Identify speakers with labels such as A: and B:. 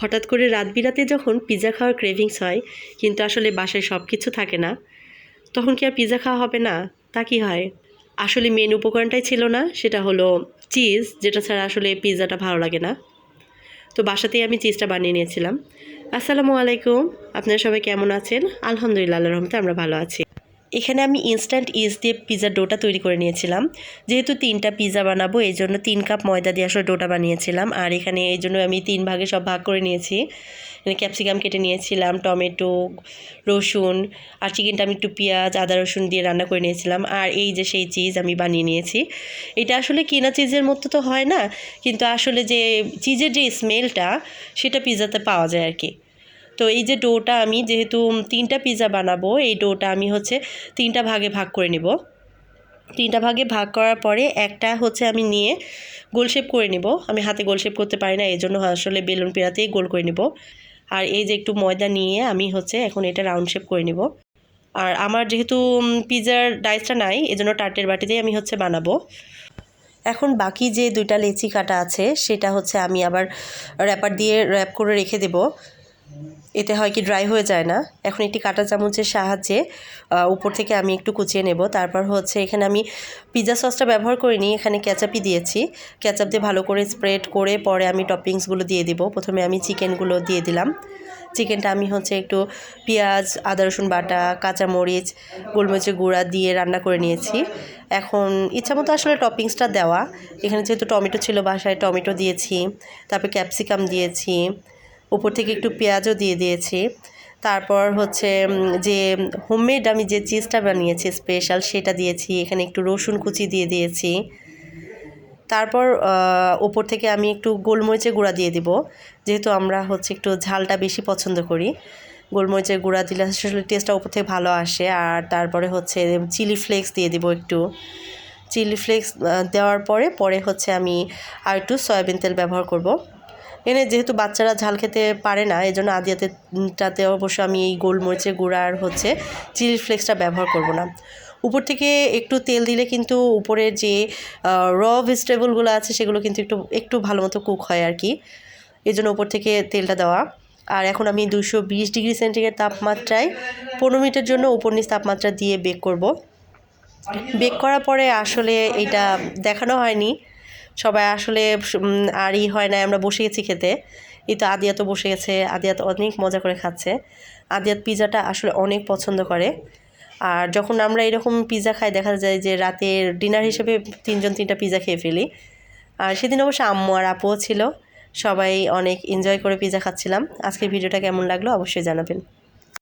A: হঠাৎ করে রাত বিরাতে যখন পিৎজা খাওয়ার ক্রেভিংস হয়, কিন্তু আসলে বাসায় সব কিছু থাকে না, তখন কি আর পিৎজা খাওয়া হবে না? তা কি হয়? আসলে মেন উপকরণটাই ছিল না, সেটা হলো চিজ যেটা ছাড়া আসলে পিৎজাটা ভালো লাগে না। তো বাসাতেই আমি চিজটা বানিয়ে নিয়েছিলাম। আসসালামু আলাইকুম, আপনারা সবাই কেমন আছেন? আলহামদুলিল্লাহ, আল্লাহর রহমতে আমরা ভালো আছি। এখানে আমি ইনস্ট্যান্ট ইজ দিয়ে পিৎজার ডোটা তৈরি করে নিয়েছিলাম। যেহেতু তিনটা পিৎজা বানাবো, এই জন্য তিন কাপ ময়দা দিয়ে আসলে ডোটা বানিয়েছিলাম। আর এখানে এই জন্য আমি তিন ভাগে সব ভাগ করে নিয়েছি। ক্যাপসিকাম কেটে নিয়েছিলাম, টমেটো, রসুন, আর চিকেনটা আমি একটু পেঁয়াজ, আদা, রসুন দিয়ে রান্না করে নিয়েছিলাম। আর এই যে সেই চিজ আমি বানিয়ে নিয়েছি। এটা আসলে কেনা চিজের মতো তো হয় না, কিন্তু আসলে যে চিজের যে স্মেলটা সেটা পিৎজাতে পাওয়া যায় আর কি। তো এই যে ডোটা আমি যেহেতু তিনটা পিৎজা বানাবো, এই ডোটা আমি হচ্ছে তিনটা ভাগে ভাগ করে নিব। তিনটা ভাগে ভাগ করার পরে একটা হচ্ছে আমি নিয়ে গোল শেপ করে নিব। আমি হাতে গোল শেপ করতে পারি না, এই জন্য আসলে বেলুন পেড়াতেই গোল করে নিব। আর এই যে একটু ময়দা নিয়ে আমি হচ্ছে এখন এটা রাউন্ড শেপ করে নিব। আর আমার যেহেতু পিৎজার ডাইসটা নাই এজন্য টাটের বাটিতেই আমি হচ্ছে বানাবো। এখন বাকি যে দুইটা লেচি কাটা আছে, সেটা হচ্ছে আমি আবার র্যাপার দিয়ে র্যাপ করে রেখে দেবো। এতে হয় কি ড্রাই হয়ে যায় না। এখন একটি কাঁটা চামচের সাহায্যে উপর থেকে আমি একটু কুচিয়ে নেব। তারপর হচ্ছে এখানে আমি পিৎজা সসটা ব্যবহার করিনি, এখানে ক্যাচাপই দিয়েছি। ক্যাচাপ দিয়ে ভালো করে স্প্রেড করে পরে আমি টপিংসগুলো দিয়ে দিব। প্রথমে আমি চিকেনগুলো দিয়ে দিলাম। চিকেনটা আমি হচ্ছে একটু পেঁয়াজ, আদা, রসুন বাটা, কাঁচামরিচ, গোলমরিচের গুঁড়া দিয়ে রান্না করে নিয়েছি। এখন ইচ্ছামতো আসলে টপিংসটা দেওয়া। এখানে যেহেতু টমেটো ছিল বাসায়, টমেটো দিয়েছি, তারপর ক্যাপসিকাম দিয়েছি উপর থেকে একটু পেঁয়াজও দিয়ে দিয়েছি। তারপর হচ্ছে যে হোমমেড আমি যে চিজটা বানিয়েছি স্পেশাল সেটা দিয়েছি, এখানে একটু রসুন কুচি দিয়ে দিয়েছি। তারপর ওপর থেকে আমি একটু গোলমরিচের গুঁড়া দিয়ে দিব, যেহেতু আমরা হচ্ছে একটু ঝালটা বেশি পছন্দ করি। গোলমরিচের গুঁড়া দিলে আসলে টেস্টটা ওপর থেকে ভালো আসে, আর তারপরে হচ্ছে চিলি ফ্লেক্স দিয়ে দিব একটু। চিলি ফ্লেক্স দেওয়ার পরে পরে হচ্ছে আমি আর একটু সয়াবিন তেল ব্যবহার করব। এনে যেহেতু বাচ্চারা ঝাল খেতে পারে না এই জন্য আদিয়াতেটাতে অবশ্য আমি এই গোলমরিচের গুঁড়া আর হচ্ছে চিলি ফ্লেক্সটা ব্যবহার করব না। উপর থেকে একটু তেল দিলে কিন্তু উপরের যে র ভেজিটেবলগুলো আছে সেগুলো কিন্তু একটু একটু ভালো মতো কুক হয় আর কি। এই জন্য উপর থেকে তেলটা দেওয়া। আর এখন আমি দুশো বিশ ডিগ্রি সেন্টিগ্রেড তাপমাত্রায় পনেরো মিনিটের জন্য উপর নিচ তাপমাত্রা দিয়ে বেক করব। বেক করার পরে আসলে এটা দেখানো হয়নি। সবাই আসলে আরই হয় না আমরা বসে গেছি খেতে। এই তো আদিয়া তো বসে গেছে, আদিয়া তো অনেক মজা করে খাচ্ছে। আদিয়াত পিৎজাটা আসলে অনেক পছন্দ করে। আর যখন আমরা এরকম পিৎজা খাই, দেখা যায় যে রাতের ডিনার হিসেবে তিনজন তিনটা পিৎজা খেয়ে ফেলি। আর সেদিন অবশ্য আম্মু আর আপুও ছিল, সবাই অনেক এনজয় করে পিৎজা খাচ্ছিলাম। আজকের ভিডিওটা কেমন লাগল অবশ্যই জানাবেন।